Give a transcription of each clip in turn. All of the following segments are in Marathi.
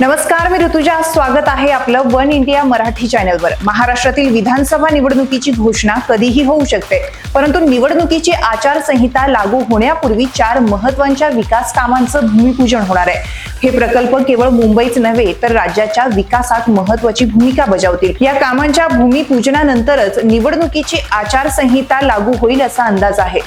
नमस्कार मी ऋतुजा. स्वागत आहे आपलं वन इंडिया मराठी चॅनलवर. महाराष्ट्रातील विधानसभा निवडणुकीची घोषणा कधीही होऊ शकते परंतु निवडणुकीची आचारसंहिता लागू होण्यापूर्वी चार महत्त्वाच्या विकास कामांचं भूमिपूजन होणार आहे. हे प्रकल्प केवळ मुंबईच नव्हे तर राज्याच्या विकासात महत्वाची भूमिका बजावतील. या कामांच्या भूमिपूजनानंतरच निवडणुकीची आचारसंहिता लागू होईल असा अंदाज आहे.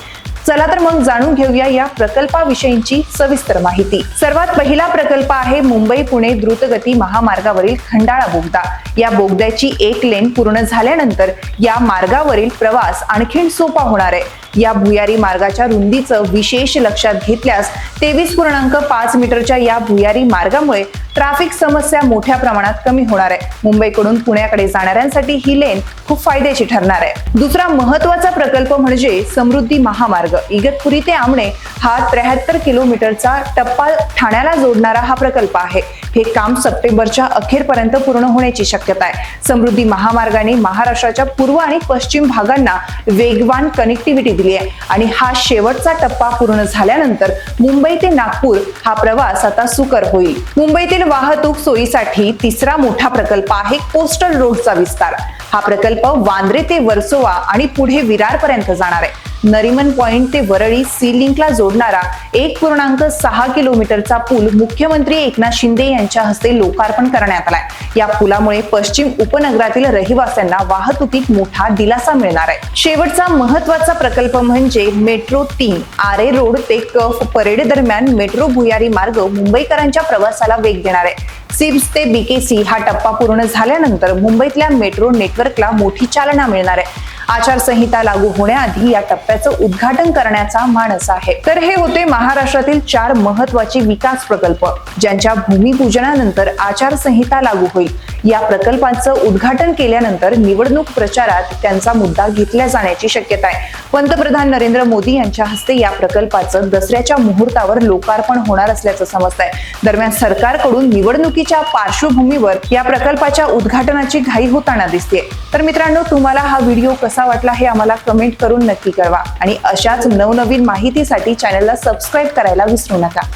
चला तर मग जाणून घेऊया या प्रकल्पाविषयीची सविस्तर माहिती. सर्वात पहिला प्रकल्प आहे मुंबई पुणे द्रुतगती महामार्गावरील खंडाळा बोगदा. या बोगद्याची एक लेन पूर्ण झाल्यानंतर या मार्गावरील प्रवास आणखीन सोपा होणार आहे. या भुयारी मार्गाच्या रुंदीचं विशेष लक्षात घेतल्यास तेवीस पूर्णांक पाच मीटरच्या या भुयारी मार्गामुळे ट्रॅफिक समस्या मोठ्या प्रमाणात कमी होणार आहे. मुंबईकडून पुण्याकडे जाणाऱ्यांसाठी ही लेन खूप फायद्याची ठरणार आहे. दुसरा महत्त्वाचा प्रकल्प म्हणजे समृद्धी महामार्ग. इगतपुरी ते आमणे हा त्र्याहत्तर किलोमीटरचा टप्पा ठाण्याला जोडणारा हा प्रकल्प आहे. हे काम सप्टेंबरच्या अखेरपर्यंत पूर्ण होण्याची शक्यता आहे. समृद्धी महामार्गाने महाराष्ट्राच्या पूर्व आणि पश्चिम भागांना वेगवान कनेक्टिव्हिटी दिली आहे. आणि हा शेवटचा टप्पा पूर्ण झाल्यानंतर मुंबई ते नागपूर हा प्रवास आता सुकर होईल. मुंबईतील वाहतूक सोयीसाठी तिसरा मोठा प्रकल्प आहे कोस्टल रोडचा विस्तार. हा प्रकल्प वांद्रे ते वर्सोवा आणि पुढे विरारपर्यंत जाणार आहे. नरिमन पॉइंट ते वरळी सी लिंकला जोडणारा एक पूर्णांक सहा किलोमीटरचा पूल मुख्यमंत्री एकनाथ शिंदे यांच्या हस्ते लोकार्पण करण्यात आलाय. या पुलामुळे पश्चिम उपनगरातील रहिवाशांना वाहतुकीत मोठा दिलासा मिळणार आहे. शेवटचा महत्त्वाचा प्रकल्प म्हणजे मेट्रो तीन आरे रोड ते कफ परेड दरम्यान मेट्रो भुयारी मार्ग मुंबईकरांच्या प्रवासाला वेग देणार आहे. सिप्स ते बीकेसी हा टप्पा पूर्ण झाल्यानंतर मुंबईतल्या मेट्रो नेटवर्कला मोठी चालना मिळणार आहे. आचारसंहिता लागू होण्याआधी या टप्प्याचं उद्घाटन करण्याचा मानस आहे. तर हे होते महाराष्ट्रातील चार महत्त्वाचे विकास प्रकल्प ज्यांच्या भूमिपूजनानंतर आचारसंहिता लागू होईल. या प्रकल्पांचं उद्घाटन केल्यानंतर निवडणूक प्रचारात त्यांचा मुद्दा घेतला जाण्याची शक्यता आहे. पंतप्रधान नरेंद्र मोदी यांच्या हस्ते या प्रकल्पाचं दसऱ्याच्या मुहूर्तावर लोकार्पण होणार असल्याचं समजत आहे दरम्यान सरकारकडून निवडणुकीच्या पार्श्वभूमीवर या प्रकल्पाच्या उद्घाटनाची घाई होताना दिसते तर मित्रांनो तुम्हाला हा व्हिडिओ कसा वाटला हे आम्हाला कमेंट करून नक्की कळवा. आणि अशाच नवनवीन माहितीसाठी चॅनलला सबस्क्राईब करायला विसरू नका.